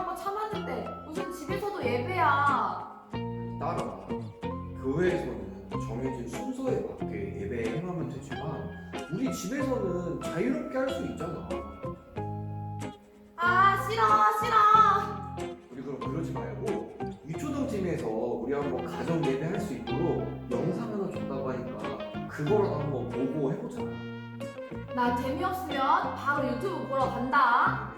예배인데 무슨 집에서도 예배야. 따라와. 교회에서는 정해진 순서에 맞게 예배 행하면 되지만 우리 집에서는 자유롭게 할 수 있잖아. 아 싫어 싫어. 우리 그럼 그러지 말고 유초등팀에서 우리 한번 가정 예배 할 수 있도록 영상 하나 줬다고 하니까 그거라도 한번 보고 해보자. 나 재미없으면 바로 유튜브 보러 간다.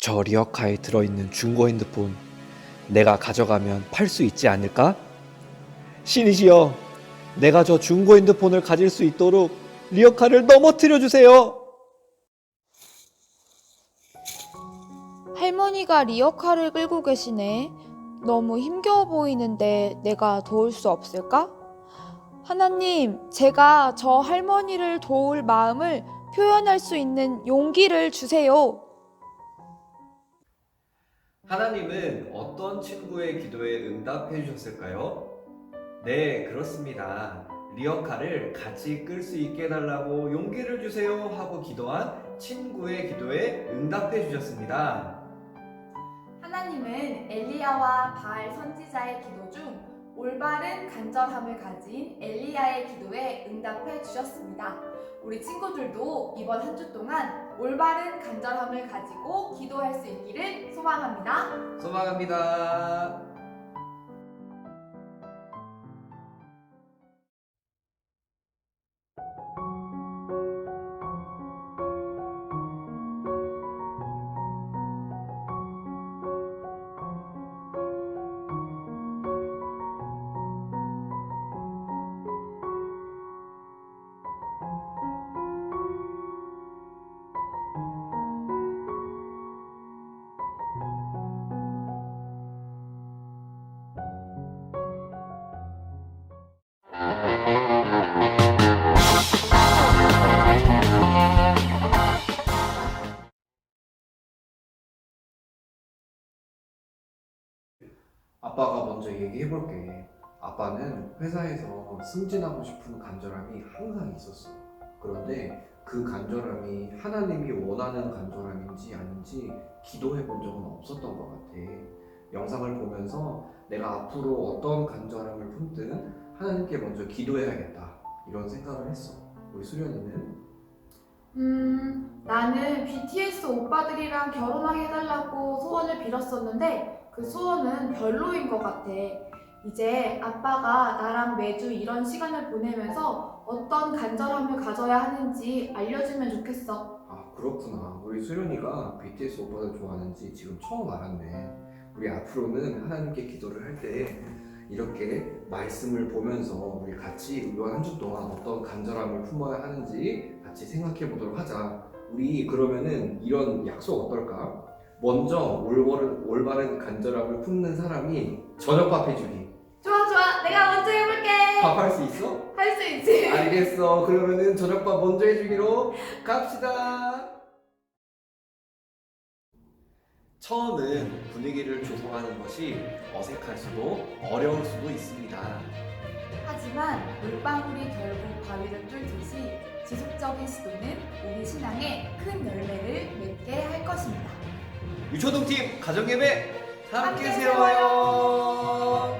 저 리어카에 들어있는 중고 핸드폰 내가 가져가면 팔 수 있지 않을까? 신이시여, 내가 저 중고 핸드폰을 가질 수 있도록 리어카를 넘어뜨려 주세요. 할머니가 리어카를 끌고 계시네. 너무 힘겨워 보이는데 내가 도울 수 없을까? 하나님, 제가 저 할머니를 도울 마음을 표현할 수 있는 용기를 주세요. 하나님은 어떤 친구의 기도에 응답해 주셨을까요? 네, 그렇습니다. 리어카를 같이 끌 수 있게 해달라고 용기를 주세요 하고 기도한 친구의 기도에 응답해 주셨습니다. 하나님은 엘리야와 바알 선지자의 기도 중 올바른 간절함을 가진 엘리야의 기도에 응답해 주셨습니다. 우리 친구들도 이번 한 주 동안 올바른 간절함을 가지고 기도할 수 있기를 소망합니다. 소망합니다. 아빠가 먼저 얘기해볼게. 아빠는 회사에서 승진하고 싶은 간절함이 항상 있었어. 그런데 그 간절함이 하나님이 원하는 간절함인지 아닌지 기도해 본 적은 없었던 것 같아. 영상을 보면서 내가 앞으로 어떤 간절함을 품든 하나님께 먼저 기도해야겠다. 이런 생각을 했어. 우리 수련이는? 음, 나는 BTS 오빠들이랑 결혼하게 해달라고 소원을 빌었었는데 그 소원은 별로인 것 같아. 이제 아빠가 나랑 매주 이런 시간을 보내면서 어떤 간절함을 가져야 하는지 알려주면 좋겠어. 아 그렇구나. 우리 수련이가 BTS 오빠들 좋아하는지 지금 처음 알았네. 우리 앞으로는 하나님께 기도를 할 때 이렇게 말씀을 보면서 우리 같이 이번 한주 동안 어떤 간절함을 품어야 하는지 같이 생각해 보도록 하자. 우리 그러면은 이런 약속 어떨까? 먼저 올바른, 올바른 간절함을 품는 사람이 저녁 밥 해주기. 좋아, 좋아. 내가 먼저 해볼게. 밥 할 수 있어? 할 수 있지. 알겠어. 그러면은 저녁밥 먼저 해주기로 갑시다. 처음은 분위기를 조성하는 것이 어색할 수도 어려울 수도 있습니다. 하지만 물방울이 결국 바위를 뚫듯이 지속적인 시도는 우리 신앙에 큰 열매를 것입니다. 유초동팀 가정예배 함께 함께 세워요.